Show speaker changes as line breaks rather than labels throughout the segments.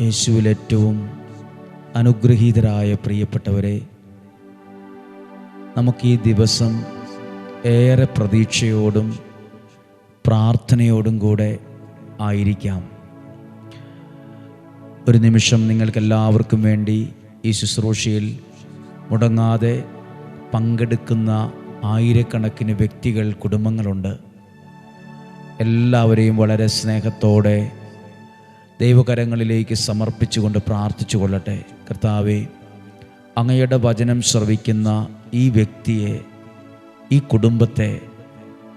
യേശുവിൽ ഏറ്റവും അനുഗ്രഹീതരായ പ്രിയപ്പെട്ടവരെ നമുക്ക് ഈ ദിവസം ഏറെ പ്രതീക്ഷയോടും പ്രാർത്ഥനയോടും കൂടെ ആയിരിക്കാം. ഒരു നിമിഷം നിങ്ങൾക്കെല്ലാവർക്കും വേണ്ടി ഈ ശുശ്രൂഷയിൽ മുടങ്ങാതെ പങ്കെടുക്കുന്ന ആയിരക്കണക്കിന് വ്യക്തികൾ കുടുംബങ്ങളുണ്ട്. എല്ലാവരെയും വളരെ സ്നേഹത്തോടെ ദൈവകരങ്ങളിലേക്ക് സമർപ്പിച്ചുകൊണ്ട് പ്രാർത്ഥിച്ചു കൊള്ളട്ടെ കർത്താവെ അങ്ങയുടെ വചനം ശ്രവിക്കുന്ന ഈ വ്യക്തിയെ ഈ കുടുംബത്തെ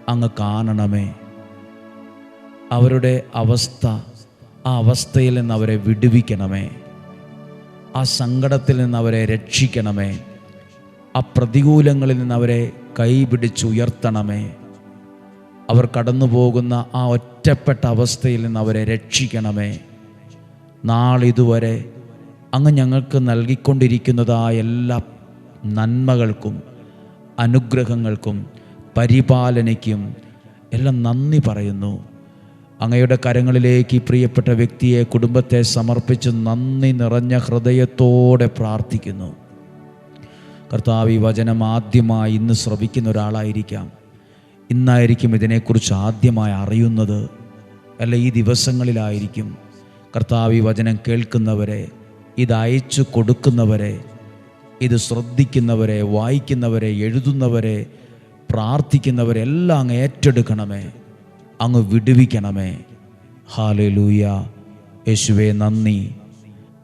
അങ്ങ് കാണണമേ. അവരുടെ അവസ്ഥ ആ അവസ്ഥയിൽ നിന്ന് അവരെ വിടുവിക്കണമേ. ആ സങ്കടത്തിൽ നിന്ന് അവരെ രക്ഷിക്കണമേ. ആ പ്രതികൂലങ്ങളിൽ നിന്ന് അവരെ കൈപിടിച്ചുയർത്തണമേ. അവർ കടന്നു പോകുന്ന ആ ഒറ്റപ്പെട്ട അവസ്ഥയിൽ നിന്ന് അവരെ രക്ഷിക്കണമേ. നാളിതുവരെ അങ്ങ് ഞങ്ങൾക്ക് നൽകിക്കൊണ്ടിരിക്കുന്നതായ എല്ലാ നന്മകൾക്കും അനുഗ്രഹങ്ങൾക്കും പരിപാലനയ്ക്കും എല്ലാം നന്ദി പറയുന്നു. അങ്ങയുടെ കരങ്ങളിലേക്ക് പ്രിയപ്പെട്ട വ്യക്തിയെ കുടുംബത്തെ സമർപ്പിച്ച് നന്ദി നിറഞ്ഞ ഹൃദയത്തോടെ പ്രാർത്ഥിക്കുന്നു. കർത്താവ് ഈ വചനം ആദ്യമായി ഇന്ന് ശ്രവിക്കുന്ന ഒരാളായിരിക്കാം. ഇന്നായിരിക്കും ഇതിനെക്കുറിച്ച് ആദ്യമായി അറിയുന്നത്. അല്ല ഈ ദിവസങ്ങളിലായിരിക്കും. കർത്താവ് വചനം കേൾക്കുന്നവരെ ഇത് അയച്ചു കൊടുക്കുന്നവരെ ഇത് ശ്രദ്ധിക്കുന്നവരെ വായിക്കുന്നവരെ എഴുതുന്നവരെ പ്രാർത്ഥിക്കുന്നവരെ എല്ലാം അങ്ങ് ഏറ്റെടുക്കണമേ. അങ്ങ് വിടുവിക്കണമേ. ഹാലലൂയ യേശുവെ നന്ദി.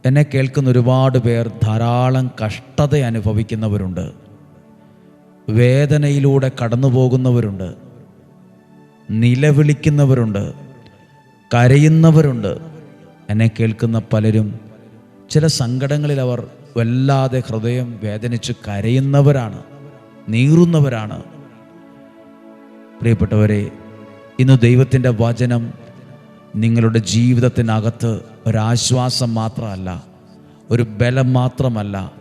എന്നെ കേൾക്കുന്ന ഒരുപാട് പേർ ധാരാളം കഷ്ടത അനുഭവിക്കുന്നവരുണ്ട്. വേദനയിലൂടെ കടന്നു പോകുന്നവരുണ്ട് നിലവിളിക്കുന്നവരുണ്ട്. കരയുന്നവരുണ്ട്. എന്നെ കേൾക്കുന്ന പലരും ചില സങ്കടങ്ങളിൽ അവർ വല്ലാതെ ഹൃദയം വേദനിച്ച് കരയുന്നവരാണ് നീറുന്നവരാണ്. പ്രിയപ്പെട്ടവരെ ഇന്ന് ദൈവത്തിന്റെ വചനം നിങ്ങളുടെ ജീവിതത്തിനകത്ത് ഒരാശ്വാസം മാത്രമല്ല ഒരു ബലം മാത്രമല്ല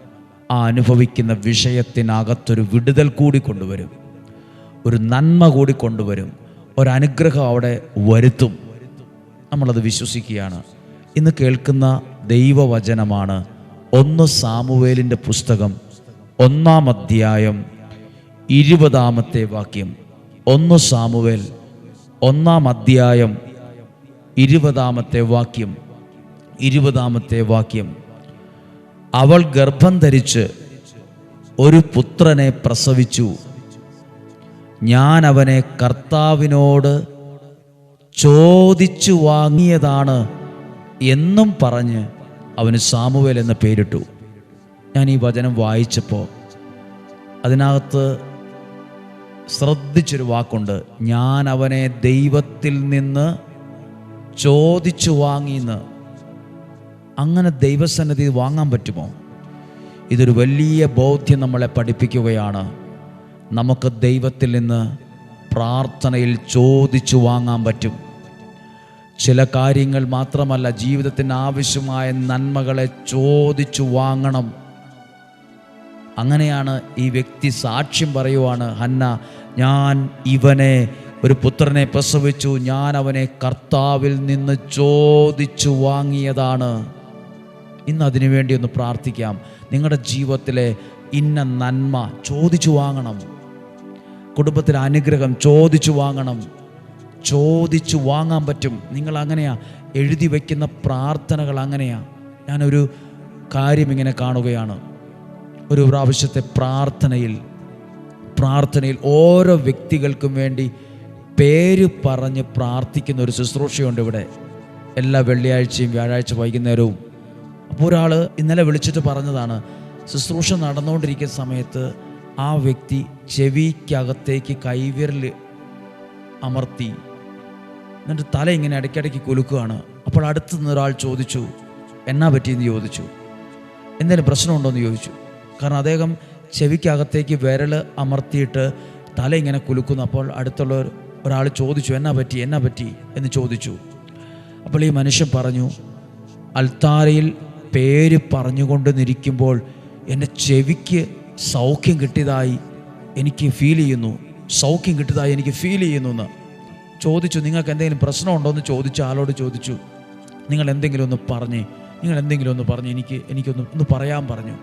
ആ അനുഭവിക്കുന്ന വിഷയത്തിനകത്തൊരു വിടുതൽ കൂടി കൊണ്ടുവരും. ഒരു നന്മ കൂടി കൊണ്ടുവരും. ഒരനുഗ്രഹം അവിടെ വരുത്തും. നമ്മളത് വിശ്വസിക്കുകയാണ്. ഇന്ന് കേൾക്കുന്ന ദൈവവചനമാണ് ഒന്ന് സാമുവേലിന്റെ പുസ്തകം ഒന്നാം അധ്യായം ഇരുപതാമത്തെ വാക്യം. ഒന്ന് സാമുവേൽ ഒന്നാം അധ്യായം ഇരുപതാമത്തെ വാക്യം. ഇരുപതാമത്തെ വാക്യം. അവൾ ഗർഭം ധരിച്ച് ഒരു പുത്രനെ പ്രസവിച്ചു. ഞാൻ അവനെ കർത്താവിനോട് ചോദിച്ചു വാങ്ങിയതാണ് എന്നും പറഞ്ഞ് അവന് സാമുവേൽ എന്ന പേരിട്ടു. ഞാൻ ഈ വചനം വായിച്ചപ്പോൾ അതിനകത്ത് ശ്രദ്ധിച്ചൊരു വാക്കുണ്ട്. ഞാൻ അവനെ ദൈവത്തിൽ നിന്ന് ചോദിച്ചു വാങ്ങിന്ന്. അങ്ങനെ ദൈവസന്നിധി വാങ്ങാൻ പറ്റുമോ? ഇതൊരു വലിയ ബോധ്യം നമ്മളെ പഠിപ്പിക്കുകയാണ്. നമുക്ക് ദൈവത്തിൽ നിന്ന് പ്രാർത്ഥനയിൽ ചോദിച്ചു വാങ്ങാൻ പറ്റും. ചില കാര്യങ്ങൾ മാത്രമല്ല ജീവിതത്തിന് ആവശ്യമായ നന്മകളെ ചോദിച്ചു വാങ്ങണം. അങ്ങനെയാണ് ഈ വ്യക്തി സാക്ഷ്യം പറയുവാണ് ഹന്ന ഞാൻ ഇവനെ ഒരു പുത്രനെ പ്രസവിച്ചു ഞാൻ അവനെ കർത്താവിൽ നിന്ന് ചോദിച്ചു വാങ്ങിയതാണ്. ഇന്ന് അതിനു വേണ്ടി ഒന്ന് പ്രാർത്ഥിക്കാം. നിങ്ങളുടെ ജീവിതത്തിലെ ഇന്ന നന്മ ചോദിച്ചു വാങ്ങണം. കുടുംബത്തിലെ അനുഗ്രഹം ചോദിച്ചു വാങ്ങണം. ചോദിച്ചു വാങ്ങാൻ പറ്റും. നിങ്ങൾ അങ്ങനെയാ? എഴുതി വയ്ക്കുന്ന പ്രാർത്ഥനകൾ അങ്ങനെയാ. ഞാനൊരു കാര്യം ഇങ്ങനെ കാണുകയാണ്. ഒരു പ്രാവശ്യത്തെ പ്രാർത്ഥനയിൽ പ്രാർത്ഥനയിൽ ഓരോ വ്യക്തികൾക്കും വേണ്ടി പേര് പറഞ്ഞ് പ്രാർത്ഥിക്കുന്ന ഒരു ശുശ്രൂഷയുണ്ട് ഇവിടെ. എല്ലാ വെള്ളിയാഴ്ചയും വ്യാഴാഴ്ച വൈകുന്നേരവും. അപ്പോൾ ഒരാൾ ഇന്നലെ വിളിച്ചിട്ട് പറഞ്ഞതാണ് ശുശ്രൂഷ നടന്നുകൊണ്ടിരിക്കുന്ന സമയത്ത് ആ വ്യക്തി ചെവിക്കകത്തേക്ക് കൈവിരൽ അമർത്തി എന്നിട്ട് തല ഇങ്ങനെ ഇടയ്ക്കിടയ്ക്ക് കുലുക്കുകയാണ്. അപ്പോൾ അടുത്ത് നിന്ന് ഒരാൾ ചോദിച്ചു എന്നാ പറ്റിയെന്ന് ചോദിച്ചു? എന്തെങ്കിലും പ്രശ്നമുണ്ടോ? എന്ന് ചോദിച്ചു. കാരണം അദ്ദേഹം ചെവിക്കകത്തേക്ക് വിരൽ അമർത്തിയിട്ട് തല ഇങ്ങനെ കുലുക്കുന്നു. അപ്പോൾ അടുത്തുള്ള ഒരാൾ ചോദിച്ചു എന്നാ പറ്റി എന്നാ പറ്റി? എന്ന് ചോദിച്ചു. അപ്പോൾ ഈ മനുഷ്യൻ പറഞ്ഞു അൽത്താരയിൽ പേര് പറഞ്ഞുകൊണ്ട് നിൽക്കുമ്പോൾ എന്റെ ചെവിക്ക് സൗഖ്യം കിട്ടിയതായി എനിക്ക് ഫീൽ ചെയ്യുന്നു. സൗഖ്യം കിട്ടിയതായി എനിക്ക് ഫീൽ ചെയ്യുന്നു എന്ന്. ചോദിച്ചു നിങ്ങൾക്ക് എന്തെങ്കിലും പ്രശ്നമുണ്ടോ എന്ന് ചോദിച്ചു ആളോട് ചോദിച്ചു. നിങ്ങൾ എന്തെങ്കിലും ഒന്ന് പറഞ്ഞ് നിങ്ങൾ എന്തെങ്കിലും ഒന്ന് പറഞ്ഞു എനിക്ക് എനിക്കൊന്ന് ഒന്ന് പറയാൻ പറഞ്ഞു.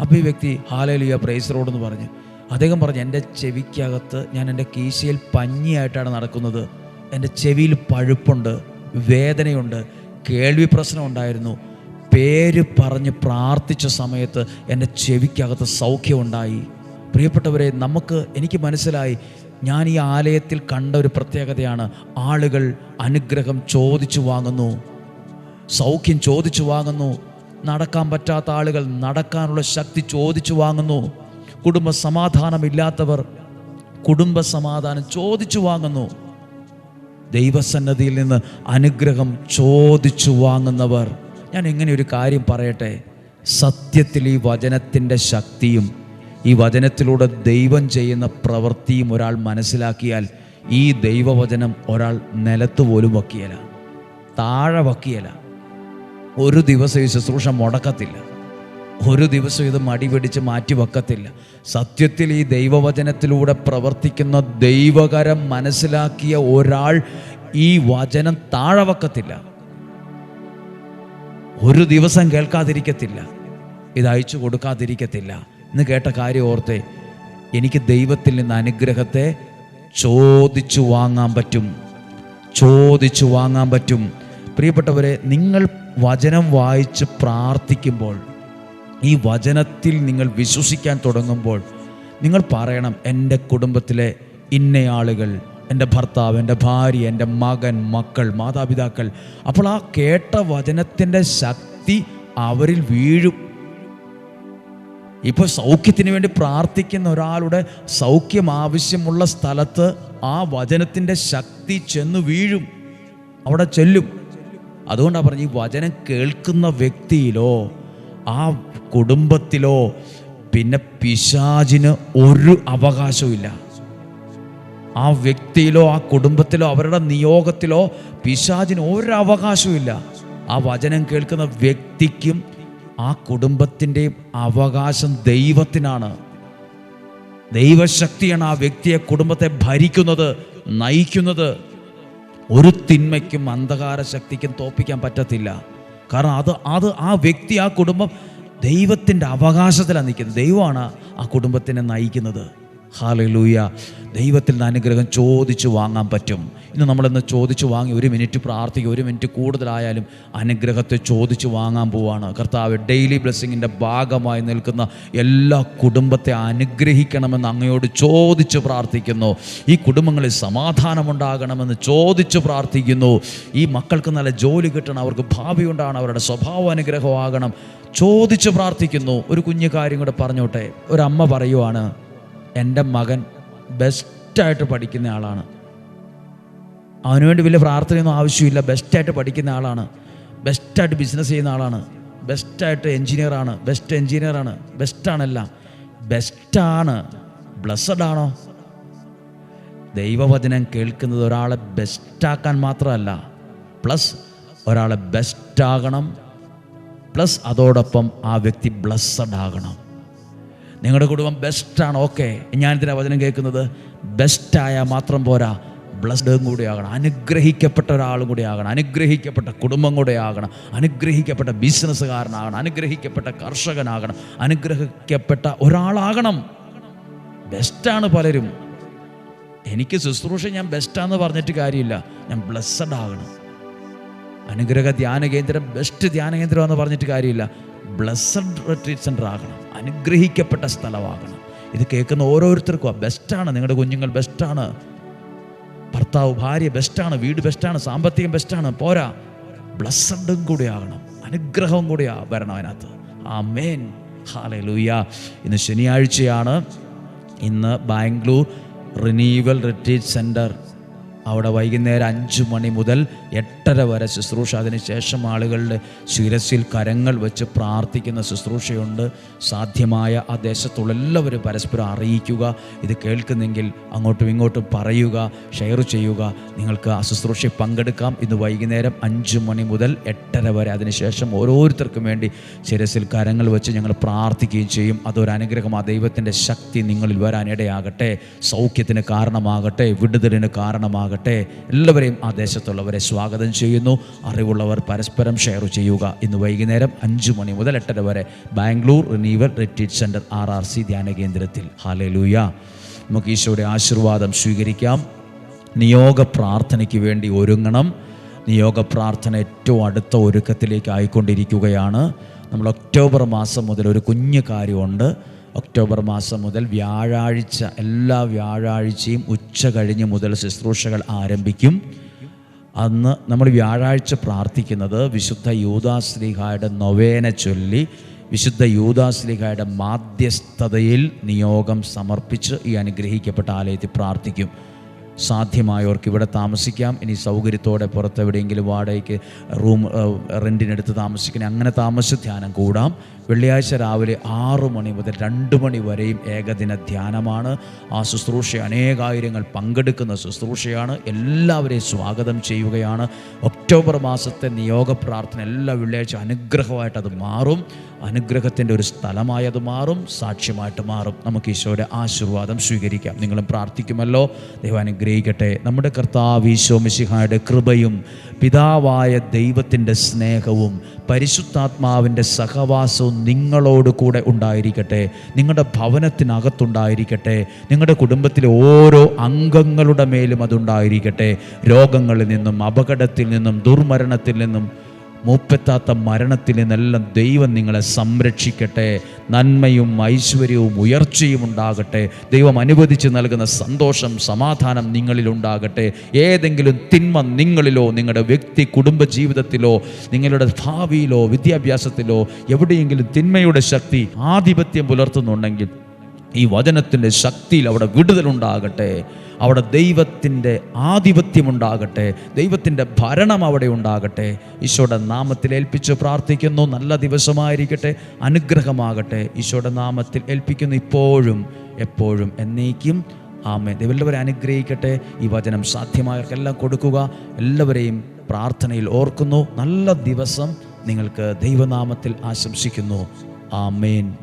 അപ്പോൾ ഈ വ്യക്തി ഹാലലിയ പ്രേസറോടെന്ന് എന്ന് പറഞ്ഞു. അദ്ദേഹം പറഞ്ഞു എന്റെ ചെവിക്കകത്ത് ഞാൻ എന്റെ കീശയിൽ പഞ്ഞിയായിട്ടാണ് നടക്കുന്നത്. എന്റെ ചെവിയിൽ പഴുപ്പുണ്ട് വേദനയുണ്ട് കേൾവി പ്രശ്നം ഉണ്ടായിരുന്നു പേര് പറഞ്ഞ് പ്രാർത്ഥിച്ച സമയത്ത് എന്റെ ചെവിക്കകത്ത് സൗഖ്യമുണ്ടായി. പ്രിയപ്പെട്ടവരെ നമുക്ക് എനിക്ക് മനസ്സിലായി ഞാൻ ഈ ആലയത്തിൽ കണ്ട ഒരു പ്രത്യേകതയാണ്. ആളുകൾ അനുഗ്രഹം ചോദിച്ചു വാങ്ങുന്നു. സൗഖ്യം ചോദിച്ചു വാങ്ങുന്നു. നടക്കാൻ പറ്റാത്ത ആളുകൾ നടക്കാനുള്ള ശക്തി ചോദിച്ചു വാങ്ങുന്നു. കുടുംബ സമാധാനമില്ലാത്തവർ കുടുംബ സമാധാനം ചോദിച്ചു വാങ്ങുന്നു. ദൈവസന്നദ്ധിയിൽ നിന്ന് അനുഗ്രഹം ചോദിച്ചു വാങ്ങുന്നവർ. ഞാൻ എങ്ങനെ ഒരു കാര്യം പറയട്ടെ. സത്യത്തിൽ ഈ വചനത്തിന്റെ ശക്തിയും ഈ വചനത്തിലൂടെ ദൈവം ചെയ്യുന്ന പ്രവൃത്തിയും ഒരാൾ മനസ്സിലാക്കിയാൽ ഈ ദൈവവചനം ഒരാൾ നിലത്ത് പോലും വക്കിയല താഴെ വക്കിയല ഒരു ദിവസം ഈ ശുശ്രൂഷ മുടക്കത്തില്ല. ഒരു ദിവസം ഇത് മടിപിടിച്ച് മാറ്റി വെക്കത്തില്ല. സത്യത്തിൽ ഈ ദൈവവചനത്തിലൂടെ പ്രവർത്തിക്കുന്ന ദൈവകരം മനസ്സിലാക്കിയ ഒരാൾ ഈ വചനം താഴെ വെക്കത്തില്ല. ഒരു ദിവസം കേൾക്കാതിരിക്കത്തില്ല. ഇത് അയച്ചു കൊടുക്കാതിരിക്കത്തില്ല. എന്ന് കേട്ട കാര്യം ഓർത്തെ. എനിക്ക് ദൈവത്തിൽ നിന്ന് അനുഗ്രഹത്തെ ചോദിച്ചു വാങ്ങാൻ പറ്റും. ചോദിച്ചു വാങ്ങാൻ പറ്റും. പ്രിയപ്പെട്ടവരെ നിങ്ങൾ വചനം വായിച്ച് പ്രാർത്ഥിക്കുമ്പോൾ ഈ വചനത്തിൽ നിങ്ങൾ വിശ്വസിക്കാൻ തുടങ്ങുമ്പോൾ നിങ്ങൾ പറയണം എന്റെ കുടുംബത്തിലെ ഇന്നയാളുകൾ എന്റെ ഭർത്താവ് എന്റെ ഭാര്യ എന്റെ മകൻ മക്കൾ മാതാപിതാക്കൾ അപ്പോൾ ആ കേട്ട വചനത്തിന്റെ ശക്തി അവരിൽ വീഴും. ഇപ്പോൾ സൗഖ്യത്തിന് വേണ്ടി പ്രാർത്ഥിക്കുന്ന ഒരാളുടെ സൗഖ്യം ആവശ്യമുള്ള സ്ഥലത്ത് ആ വചനത്തിന്റെ ശക്തി ചെന്ന് വീഴും. അവിടെ ചെല്ലും. അതുകൊണ്ടാണ് പറഞ്ഞത് ഈ വചനം കേൾക്കുന്ന വ്യക്തിയിലോ ആ കുടുംബത്തിലോ പിന്നെ പിശാചിന് ഒരു അവകാശവും ആ വ്യക്തിയിലോ ആ കുടുംബത്തിലോ അവരുടെ നിയോഗത്തിലോ പിശാചിന് ഒരു അവകാശവും ഇല്ല ആ വചനം കേൾക്കുന്ന വ്യക്തിക്കും ആ കുടുംബത്തിന്റെയും അവകാശം ദൈവത്തിനാണ്. ദൈവശക്തിയാണ് ആ വ്യക്തിയെ കുടുംബത്തെ ഭരിക്കുന്നത് നയിക്കുന്നത്. ഒരു തിന്മയ്ക്കും അന്ധകാര ശക്തിക്കും തോപ്പിക്കാൻ പറ്റത്തില്ല. കാരണം അത് അത് ആ വ്യക്തി ആ കുടുംബം ദൈവത്തിന്റെ അവകാശത്തിലാണ് നിൽക്കുന്നത്. ദൈവമാണ് ആ കുടുംബത്തിനെ നയിക്കുന്നത്. ഹാലലൂയ. ദൈവത്തിൽ നിന്ന് അനുഗ്രഹം ചോദിച്ചു വാങ്ങാൻ പറ്റും. ഇന്ന് നമ്മളിന്ന് ചോദിച്ചു വാങ്ങി ഒരു മിനിറ്റ് പ്രാർത്ഥിക്കുക ഒരു മിനിറ്റ് കൂടുതലായാലും അനുഗ്രഹത്തെ ചോദിച്ചു വാങ്ങാൻ പോവാണ്. കർത്താവ് ഡെയിലി ബ്ലെസ്സിങ്ങിന്റെ ഭാഗമായി നിൽക്കുന്ന എല്ലാ കുടുംബത്തെ അനുഗ്രഹിക്കണമെന്ന് അങ്ങയോട് ചോദിച്ച് പ്രാർത്ഥിക്കുന്നു. ഈ കുടുംബങ്ങളിൽ സമാധാനമുണ്ടാകണമെന്ന് ചോദിച്ച് പ്രാർത്ഥിക്കുന്നു. ഈ മക്കൾക്ക് നല്ല ജോലി കിട്ടണം അവർക്ക് ഭാവി ഉണ്ടാകണം അവരുടെ സ്വഭാവ അനുഗ്രഹമാകണം. ചോദിച്ച് പ്രാർത്ഥിക്കുന്നു. ഒരു കുഞ്ഞു കാര്യം കൂടെ പറഞ്ഞോട്ടെ. ഒരമ്മ പറയുവാണ് എന്റെ മകൻ ബെസ്റ്റായിട്ട് പഠിക്കുന്ന ആളാണ്. അവനുവേണ്ടി വലിയ പ്രാർത്ഥനയൊന്നും ആവശ്യമില്ല. ബെസ്റ്റായിട്ട് പഠിക്കുന്ന ആളാണ്. ബെസ്റ്റായിട്ട് ബിസിനസ് ചെയ്യുന്ന ആളാണ്. ബെസ്റ്റായിട്ട് എൻജിനീയറാണ്. ബെസ്റ്റ് എൻജിനീയറാണ്. ബെസ്റ്റാണെല്ലാം. ബെസ്റ്റാണ്. ബ്ലസ്സഡ് ആണോ ദൈവവചനം കേൾക്കുന്നത് ഒരാളെ ബെസ്റ്റാക്കാൻ മാത്രമല്ല. പ്ലസ് ഒരാളെ ബെസ്റ്റാകണം. പ്ലസ് അതോടൊപ്പം ആ വ്യക്തി ബ്ലസ്സഡ് ആകണം നിങ്ങളുടെ കുടുംബം ബെസ്റ്റാണ്. ഓക്കെ ഞാനിതിന്റെ വചനം കേൾക്കുന്നത്. ബെസ്റ്റായ മാത്രം പോരാ. ബ്ലസ്ഡും കൂടി ആകണം. അനുഗ്രഹിക്കപ്പെട്ട ഒരാളും കൂടി ആകണം. അനുഗ്രഹിക്കപ്പെട്ട കുടുംബം കൂടെ ആകണം. അനുഗ്രഹിക്കപ്പെട്ട ബിസിനസ്സുകാരനാകണം. അനുഗ്രഹിക്കപ്പെട്ട കർഷകനാകണം. അനുഗ്രഹിക്കപ്പെട്ട ഒരാളാകണം. ബെസ്റ്റാണ് പലരും. എനിക്ക് ശുശ്രൂഷ ഞാൻ ബെസ്റ്റാന്ന് പറഞ്ഞിട്ട് കാര്യമില്ല. ഞാൻ ബ്ലസ്സഡ് ആകണം. അനുഗ്രഹ ധ്യാന കേന്ദ്രം ബെസ്റ്റ് ധ്യാന കേന്ദ്രം എന്ന് പറഞ്ഞിട്ട് കാര്യമില്ല. ബ്ലസ്സഡ് റിട്രീറ്റ് സെന്റർ ആകണം അനുഗ്രഹിക്കപ്പെട്ട സ്ഥലമാകണം. ഇത് കേൾക്കുന്ന ഓരോരുത്തർക്കും ആ ബെസ്റ്റാണ് നിങ്ങളുടെ കുഞ്ഞുങ്ങൾ ബെസ്റ്റാണ് ഭർത്താവ് ഭാര്യ ബെസ്റ്റാണ് വീട് ബെസ്റ്റാണ് സാമ്പത്തികം ബെസ്റ്റാണ് പോരാ ബ്ലസ്സഡും കൂടെ ആകണം അനുഗ്രഹവും കൂടെ വരണം അതിനകത്ത്. ആ മേൻ ഹാലേ ലൂയ ഇന്ന് ശനിയാഴ്ചയാണ്. ഇന്ന് ബാംഗ്ലൂർ റിനീവൽ റിട്രീറ്റ് സെന്റർ അവിടെ വൈകുന്നേരം അഞ്ച് മണി മുതൽ എട്ടര വരെ ശുശ്രൂഷ. അതിനുശേഷം ആളുകളുടെ ശിരസിൽ കരങ്ങൾ വെച്ച് പ്രാർത്ഥിക്കുന്ന ശുശ്രൂഷയുണ്ട്. സാധ്യമായ ആ ദേശത്തുള്ള എല്ലാവരും പരസ്പരം അറിയിക്കുക. ഇത് കേൾക്കുന്നെങ്കിൽ അങ്ങോട്ടും ഇങ്ങോട്ടും പറയുക ഷെയർ ചെയ്യുക. നിങ്ങൾക്ക് ആ ശുശ്രൂഷയിൽ പങ്കെടുക്കാം. ഇന്ന് വൈകുന്നേരം അഞ്ച് മണി മുതൽ എട്ടര വരെ. അതിനുശേഷം ഓരോരുത്തർക്കും വേണ്ടി ശിരസിൽ കരങ്ങൾ വെച്ച് ഞങ്ങൾ പ്രാർത്ഥിക്കുകയും ചെയ്യും. അതൊരു അനുഗ്രഹം. ആ ദൈവത്തിന്റെ ശക്തി നിങ്ങളിൽ വരാനിടയാകട്ടെ. സൗഖ്യത്തിന് കാരണമാകട്ടെ. വിടുതലിന് കാരണമാകട്ടെ. ഉണ്ടാകട്ടെ. എല്ലാവരെയും ആ ദേശത്തുള്ളവരെ സ്വാഗതം ചെയ്യുന്നു. അറിവുള്ളവർ പരസ്പരം ഷെയർ ചെയ്യുക. ഇന്ന് വൈകുന്നേരം അഞ്ച് മണി മുതൽ എട്ടര വരെ Bangalore renewal retreat centre R R C ധ്യാന കേന്ദ്രത്തിൽ. ഹാലലൂയ നമുക്ക് ഈശോയുടെ ആശീർവാദം സ്വീകരിക്കാം. നിയോഗ പ്രാർത്ഥനയ്ക്ക് വേണ്ടി ഒരുങ്ങണം. നിയോഗ പ്രാർത്ഥന ഏറ്റവും അടുത്ത ഒരുക്കത്തിലേക്ക് ആയിക്കൊണ്ടിരിക്കുകയാണ്. നമ്മൾ ഒക്ടോബർ മാസം മുതൽ ഒരു കുഞ്ഞു കാര്യമുണ്ട്. ഒക്ടോബർ മാസം മുതൽ വ്യാഴാഴ്ച എല്ലാ വ്യാഴാഴ്ചയും ഉച്ച കഴിഞ്ഞ് മുതൽ ശുശ്രൂഷകൾ ആരംഭിക്കും. അന്ന് നമ്മൾ വ്യാഴാഴ്ച പ്രാർത്ഥിക്കുന്നത് വിശുദ്ധ യൂതാശ്രീഹായുടെ നൊവേന ചൊല്ലി വിശുദ്ധ യൂതാശ്രീഹായുടെ മാധ്യസ്ഥതയിൽ നിയോഗം സമർപ്പിച്ച് ഈ അനുഗ്രഹിക്കപ്പെട്ട ആലയത്തിൽ പ്രാർത്ഥിക്കും. സാധ്യമായവർക്ക് ഇവിടെ താമസിക്കാം. ഇനി സൗകര്യത്തോടെ പുറത്ത് എവിടെയെങ്കിലും വാടകയ്ക്ക് റൂം റെന്റിനെടുത്ത് താമസിക്കണേ. അങ്ങനെ താമസ ധ്യാനം കൂടാം. വെള്ളിയാഴ്ച രാവിലെ ആറു മണി മുതൽ രണ്ട് മണി വരെയും ഏകദിന ധ്യാനമാണ്. ആ ശുശ്രൂഷ അനേകായിരങ്ങൾ പങ്കെടുക്കുന്ന ശുശ്രൂഷയാണ്. എല്ലാവരെയും സ്വാഗതം ചെയ്യുകയാണ്. ഒക്ടോബർ മാസത്തെ നിയോഗ പ്രാർത്ഥന എല്ലാ വെള്ളിയാഴ്ച അനുഗ്രഹമായിട്ട് അത് മാറും. അനുഗ്രഹത്തിന്റെ ഒരു സ്ഥലമായത് മാറും സാക്ഷ്യമായിട്ട് മാറും. നമുക്ക് ഈശോയുടെ ആശീർവാദം സ്വീകരിക്കാം. നിങ്ങളും പ്രാർത്ഥിക്കുമല്ലോ. ദൈവം അനുഗ്രഹിക്കട്ടെ. നമ്മുടെ കർത്താവ് ഈശോ മിശിഹായുടെ കൃപയും പിതാവായ ദൈവത്തിന്റെ സ്നേഹവും പരിശുദ്ധാത്മാവിന്റെ സഹവാസവും നിങ്ങളോട് കൂടെ ഉണ്ടായിരിക്കട്ടെ. നിങ്ങളുടെ ഭവനത്തിനകത്തുണ്ടായിരിക്കട്ടെ. നിങ്ങളുടെ കുടുംബത്തിലെ ഓരോ അംഗങ്ങളുടെ മേലും അതുണ്ടായിരിക്കട്ടെ. രോഗങ്ങളിൽ നിന്നും അപകടത്തിൽ നിന്നും ദുർമരണത്തിൽ നിന്നും മൂപ്പെത്താത്ത മരണത്തിൽ നിന്നെല്ലാം ദൈവം നിങ്ങളെ സംരക്ഷിക്കട്ടെ. നന്മയും ഐശ്വര്യവും ഉയർച്ചയും ഉണ്ടാകട്ടെ. ദൈവം അനുവദിച്ച് നൽകുന്ന സന്തോഷം സമാധാനം നിങ്ങളിലുണ്ടാകട്ടെ ഏതെങ്കിലും തിന്മ നിങ്ങളിലോ നിങ്ങളുടെ വ്യക്തി കുടുംബ ജീവിതത്തിലോ നിങ്ങളുടെ ഭാവിയിലോ വിദ്യാഭ്യാസത്തിലോ എവിടെയെങ്കിലും തിന്മയുടെ ശക്തി ആധിപത്യം പുലർത്തുന്നുണ്ടെങ്കിൽ ഈ വചനത്തിന്റെ ശക്തിയിൽ അവിടെ വിടുതലുണ്ടാകട്ടെ. അവിടെ ദൈവത്തിന്റെ ആധിപത്യമുണ്ടാകട്ടെ. ദൈവത്തിന്റെ ഭരണം അവിടെ ഉണ്ടാകട്ടെ. ഈശോയുടെ നാമത്തിൽ ഏൽപ്പിച്ച് പ്രാർത്ഥിക്കുന്നു. നല്ല ദിവസമായിരിക്കട്ടെ. അനുഗ്രഹമാകട്ടെ. ഈശോയുടെ നാമത്തിൽ ഏൽപ്പിക്കുന്നു. ഇപ്പോഴും എപ്പോഴും എന്നേക്കും. ആമേ ദൈവല്ലവരെ അനുഗ്രഹിക്കട്ടെ. ഈ വചനം സാധ്യമായവർക്കെല്ലാം കൊടുക്കുക. എല്ലാവരെയും പ്രാർത്ഥനയിൽ ഓർക്കുന്നു. നല്ല ദിവസം നിങ്ങൾക്ക് ദൈവനാമത്തിൽ ആശംസിക്കുന്നു. ആമേൻ.